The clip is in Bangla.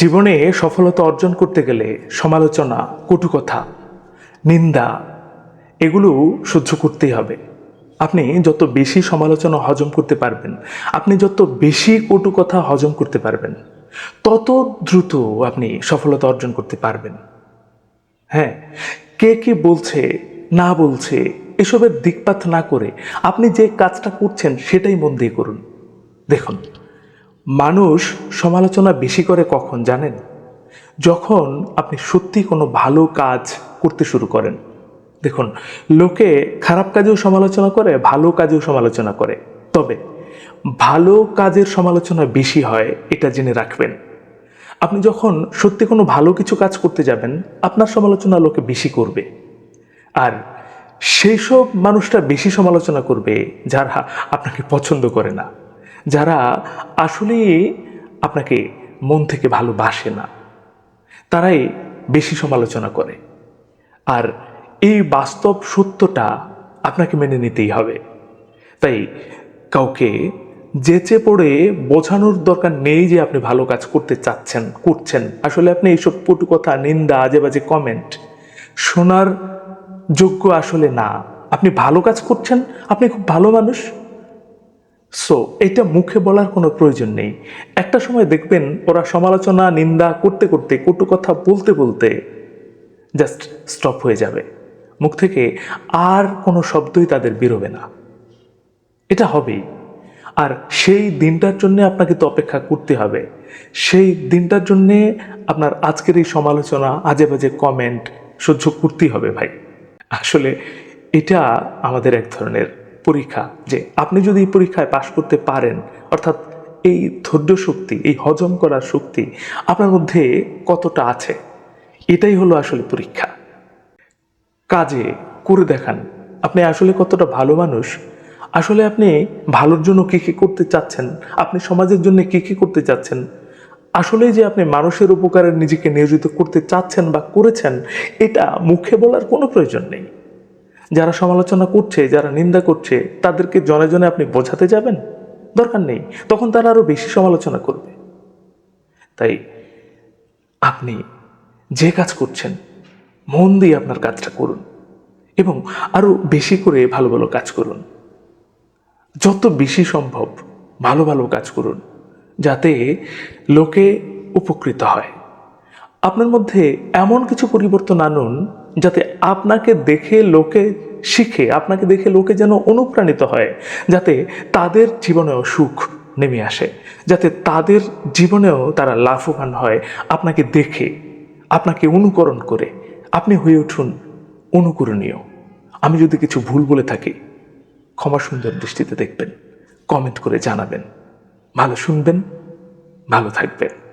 জীবনে সফলতা অর্জন করতে গেলে সমালোচনা কটু কথা নিন্দা, এগুলো সহ্য করতেই হবে। আপনি যত বেশি সমালোচনা হজম করতে পারবেন, আপনি যত বেশি কটু কথা হজম করতে পারবেন, তত দ্রুত আপনি সফলতা অর্জন করতে পারবেন। হ্যাঁ কে কে বলছে, না বলছে, এসবের দিকপাত না করে আপনি যে কাজটা করছেন সেটাই মন দিয়ে করুন। দেখুন মানুষ সমালোচনা বেশি করে কখন জানেন? যখন আপনি সত্যি কোনো ভালো কাজ করতে শুরু করেন। দেখুন, লোকে খারাপ কাজেও সমালোচনা করে, ভালো কাজেও সমালোচনা করে। তবে ভালো কাজের সমালোচনা বেশি হয়, এটা জেনে রাখবেন। আপনি যখন সত্যি কোনো ভালো কিছু কাজ করতে যাবেন, আপনার সমালোচনা লোকে বেশি করবে। আর সেই সব মানুষটা বেশি সমালোচনা করবে, যারা আপনাকে পছন্দ করে না। যারা আসলে আপনাকে মন থেকে ভালোবাসে না, তারাই বেশি সমালোচনা করে। আর এই বাস্তব সত্যটা আপনাকে মেনে নিতেই হবে। তাই কাউকে যেচে পড়ে বোঝানোর দরকার নেই যে আপনি ভালো কাজ করতে চাচ্ছেন, করছেন। আসলে আপনি এইসব কটু কথা, নিন্দা আজে বাজে কমেন্ট শোনার যোগ্য আসলে না। আপনি ভালো কাজ করছেন, আপনি খুব ভালো মানুষ। সো এটা মুখে বলার কোনো প্রয়োজন নেই। একটা সময় দেখবেন ওরা সমালোচনা, নিন্দা করতে করতে, কটু কথা বলতে বলতে জাস্ট স্টপ হয়ে যাবে। মুখ থেকে আর কোনো শব্দই তাদের বেরোবে না। এটা হবেই। আর সেই দিনটার জন্য আপনাকে তো অপেক্ষা করতে হবে। সেই দিনটার জন্যে আপনার আজকের এই সমালোচনা আজে বাজে কমেন্ট সহ্য করতেই হবে ভাই। আসলে এটা আমাদের এক ধরনের পরীক্ষা, যে আপনি যদি এই পরীক্ষায় পাশ করতে পারেন, অর্থাৎ এই ধৈর্য শক্তি, এই হজম করার শক্তি আপনার মধ্যে কতটা আছে? এটাই হলো আসলে পরীক্ষা। কাজে করে দেখান, আপনি আসলে কতটা ভালো মানুষ? আসলে আপনি ভালোর জন্য কী কী করতে চাচ্ছেন? আপনি সমাজের জন্য কী কী করতে চাচ্ছেন? আসলে যে আপনি মানুষের উপকারে নিজেকে নিয়োজিত করতে চাচ্ছেন বা করেছেন, এটা মুখে বলার কোনো প্রয়োজন নেই। যারা সমালোচনা করছে, যারা নিন্দা করছে, তাদেরকে জনে জনে আপনি বোঝাতে যাবেন? দরকার নেই। তখন তারা আরও বেশি সমালোচনা করবে। তাই আপনি যে কাজ করছেন, মন দিয়ে আপনার কাজটা করুন এবং আরও বেশি করে ভালো ভালো কাজ করুন। যত বেশি সম্ভব ভালো ভালো কাজ করুন, যাতে লোকে উপকৃত হয়। আপনার মধ্যে এমন কিছু পরিবর্তন আনুন যাতে আপনাকে দেখে লোকে শিখে, আপনাকে দেখে লোকে যেন অনুপ্রাণিত হয়, যাতে তাদের জীবনেও সুখ নেমে আসে, যাতে তাদের জীবনেও তারা লাভবান হয়, আপনাকে দেখে, আপনাকে অনুকরণ করে। আপনি হয়ে উঠুন অনুকরণীয়। আমি যদি কিছু ভুল বলে থাকি, ক্ষমা সুন্দর দৃষ্টিতে দেখবেন কমেন্ট করে জানাবেন। ভালো শুনবেন, ভালো থাকবেন।